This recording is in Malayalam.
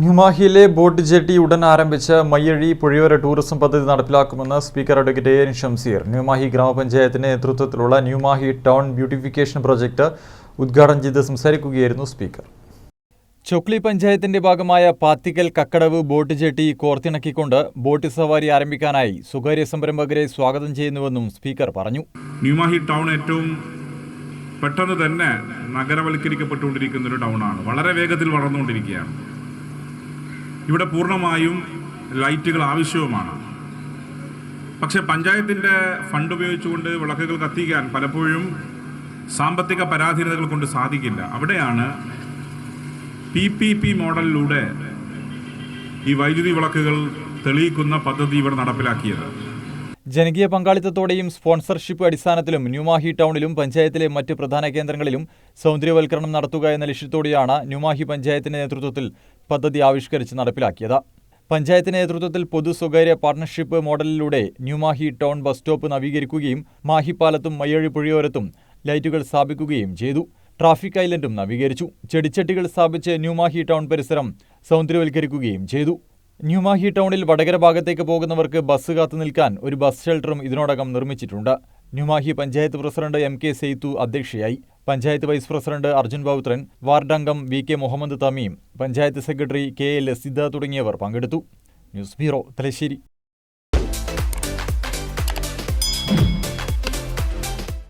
ന്യൂമാഹിയിലെ ബോട്ട് ജെട്ടി ഉടൻ ആരംഭിച്ച് മയ്യഴി പുഴയോര ടൂറിസം പദ്ധതി നടപ്പിലാക്കുമെന്ന് speaker advocate A N Shamseer New Mahe ഗ്രാമപഞ്ചായത്തിന്റെ നേതൃത്വത്തിലുള്ള ന്യൂമാഹി ടൗൺ ബ്യൂട്ടിഫിക്കേഷൻ പ്രോജക്ട് ഉദ്ഘാടനം ചെയ്ത് സംസാരിക്കുകയായിരുന്നു സ്പീക്കർ. ചൊക്ലി പഞ്ചായത്തിന്റെ ഭാഗമായ പാത്തിക്കൽ കക്കടവ് ബോട്ട് ജെട്ടി കോർത്തിണക്കിക്കൊണ്ട് ബോട്ട് സവാരി ആരംഭിക്കാനായി സ്വകാര്യ സംരംഭകരെ സ്വാഗതം ചെയ്യുന്നുവെന്നും സ്പീക്കർ പറഞ്ഞു. ന്യൂമാഹി ടൗൺ ഏറ്റവും പെട്ടെന്ന് തന്നെ നഗരവൽക്കരിക്കപ്പെട്ടുകൊണ്ടിരിക്കുന്ന ഒരു ടൗണാണ്. വളരെ വേഗത്തിൽ വളർന്നുകൊണ്ടിരിക്കുകയാണ്. ഇവിടെ പൂർണമായും ലൈറ്റുകൾ ആവശ്യവുമാണ്. പക്ഷേ പഞ്ചായത്തിന്റെ ഫണ്ട് ഉപയോഗിച്ചുകൊണ്ട് വിളക്കുകൾ കത്തിക്കാൻ പലപ്പോഴും സാമ്പത്തിക പരാധീനതകൾ കൊണ്ട് സാധിക്കില്ല. അവിടെയാണ് പി പി പി മോഡലിലൂടെ ഈ വൈദ്യുതി വിളക്കുകൾ തെളിയിക്കുന്ന പദ്ധതി ഇവിടെ നടപ്പിലാക്കിയത്. ജനകീയ പങ്കാളിത്തത്തോടെയും സ്പോൺസർഷിപ്പ് അടിസ്ഥാനത്തിലും ന്യൂമാഹി ടൗണിലും പഞ്ചായത്തിലെ മറ്റ് പ്രധാന കേന്ദ്രങ്ങളിലും സൗന്ദര്യവൽക്കരണം നടത്തുക എന്ന ലക്ഷ്യത്തോടെയാണ് ന്യൂമാഹി പഞ്ചായത്തിന്റെ നേതൃത്വത്തിൽ പദ്ധതി ആവിഷ്കരിച്ച് നടപ്പിലാക്കിയത്. പഞ്ചായത്തിന്റെ നേതൃത്വത്തിൽ പൊതു സ്വകാര്യ പാർട്ണർഷിപ്പ് മോഡലിലൂടെ ന്യൂമാഹി ടൗൺ ബസ് സ്റ്റോപ്പ് നവീകരിക്കുകയും മാഹിപ്പാലത്തും മയ്യഴി പുഴയോരത്തും ലൈറ്റുകൾ സ്ഥാപിക്കുകയും ചെയ്തു. ട്രാഫിക് ഐലൻഡും നവീകരിച്ചു. ചെടിച്ചട്ടികൾ സ്ഥാപിച്ച് ന്യൂമാഹി ടൗൺ പരിസരം സൗന്ദര്യവൽക്കരിക്കുകയും ചെയ്തു. ന്യൂമാഹി ടൗണിൽ വടകര ഭാഗത്തേക്ക് പോകുന്നവർക്ക് ബസ് കാത്തു നിൽക്കാൻ ഒരു ബസ് ഷെൽട്ടറും ഇതിനോടകം നിർമ്മിച്ചിട്ടുണ്ട്. New Mahe panchayat president M K Saithu അധ്യക്ഷയായി. Panchayat vice president Arjun Bouthran ward അംഗം V K Muhammad Thameem panchayat secretary K L Lasitha തുടങ്ങിയവർ പങ്കെടുത്തു. News bureau Thalassery.